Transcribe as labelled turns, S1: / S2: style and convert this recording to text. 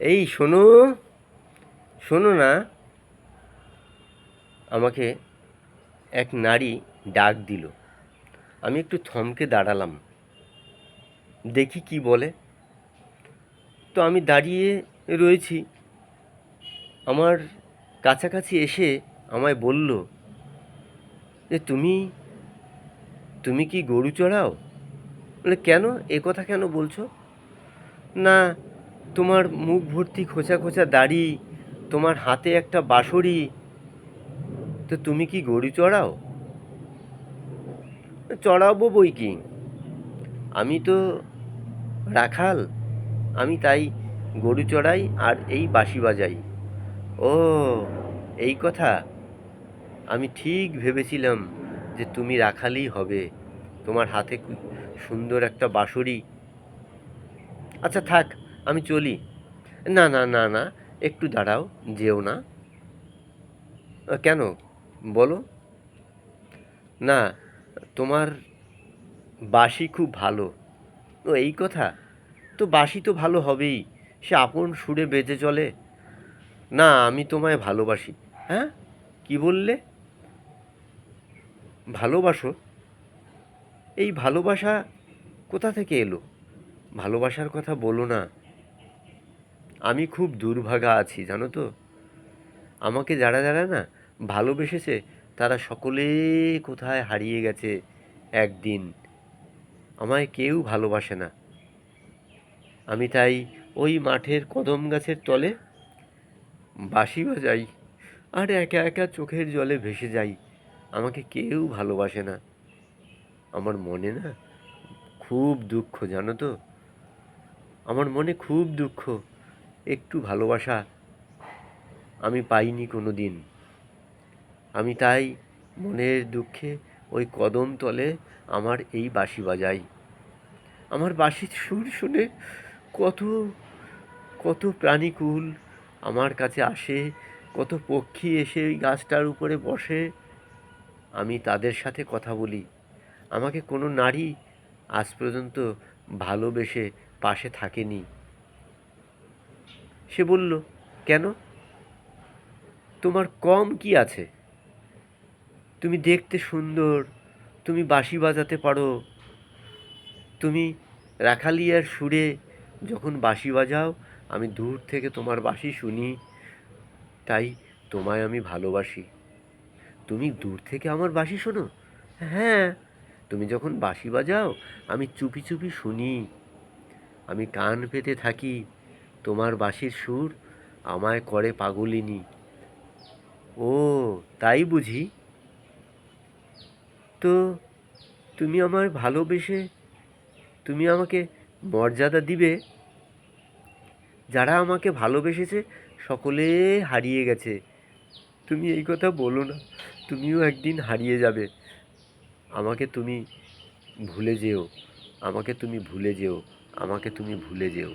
S1: এই, শোনো। শোনো না। আমাকে এক নারী ডাক দিল। আমি একটু থমকে দাঁড়ালাম। দেখি কি বলে। তো আমি দাঁড়িয়ে রয়েছি। আমার কাছাকাছি এসে আমায় বলল যে তুমি তুমি কি গরু চড়াও? বলে, কেন? এ কথা কেন বলছো? না তোমার মুখ ভর্তি খোঁচা খোঁচা দাড়ি, তোমার হাতে একটা বাঁশরি, তো তুমি কি গরু চড়াও? চড়াবো বই কি? আমি তো রাখাল, আমি তাই গরু চড়াই আর এই বাঁশি বাজাই। ও, এই কথা। আমি ঠিক ভেবেছিলাম যে তুমি রাখালই হবে, তোমার হাতে সুন্দর একটা বাঁশরি। আচ্ছা থাক। আমি চলি। না না না না, একটু দাঁড়াও, যেও না। কেন? বলো। না, তোমার বাসি খুব ভালো। ও, এই কথা? তো বাসি তো ভালো হবেই, সে আপন সুরে বেজে চলে। না, আমি তোমায় ভালোবাসি। হ্যাঁ? কি বললে? ভালোবাসো। এই ভালোবাসা কোথা থেকে এলো? ভালোবাসার কথা বলো না। আমি খুব দুর্ভাগা আছি, জানো তো। আমাকে যারা যারা না ভালোবেসেছে, তারা সকলে কোথায় হারিয়ে গেছে একদিন। আমায় কেউ ভালোবাসে না। আমি তাই ওই মাঠের কদম গাছের তলে বাসি বাজাই আর একা একা চোখের জলে ভেসে যাই। আমাকে কেউ ভালোবাসে না। আমার মনে না খুব দুঃখ, জানো তো। আমার মনে খুব দুঃখ। একটু ভালোবাসা আমি পাইনি কোনো দিন আমি তাই মনের দুঃখে ওই কদম তলে আমার এই বাঁশি বাজাই। আমার বাঁশির সুর শুনে কত কত প্রাণীকুল আমার কাছে আসে, কত পক্ষী এসে ওই গাছটার উপরে বসে। আমি তাদের সাথে কথা বলি। আমাকে কোনো নারী আজ পর্যন্ত ভালোবেসে পাশে থাকেনি। সে বলল, কেন? তোমার কম কি আছে? তুমি দেখতে সুন্দর, তুমি বাঁশি বাজাতে পারো। তুমি রাখালিয়ার সুরে যখন বাঁশি বাজাও, আমি দূর থেকে তোমার বাঁশি শুনি। তাই তোমায় আমি ভালোবাসি। তুমি দূর থেকে আমার বাঁশি শোনো? হ্যাঁ। তুমি যখন বাঁশি বাজাও, আমি চুপি চুপি শুনি। আমি কান পেতে থাকি। তোমার বাঁশির সুর আমায় করে পাগলিনী। ও, তাই বুঝি? তো তুমি আমায় ভালোবেসে, তুমি আমাকে মর্যাদা দিবে? যারা আমাকে ভালোবেসেছে সকলে হারিয়ে গেছে। তুমি এই কথা বলো না, তুমিও একদিন হারিয়ে যাবে। আমাকে তুমি ভুলে যেও, আমাকে তুমি ভুলে যেও, আমাকে তুমি ভুলে যেও।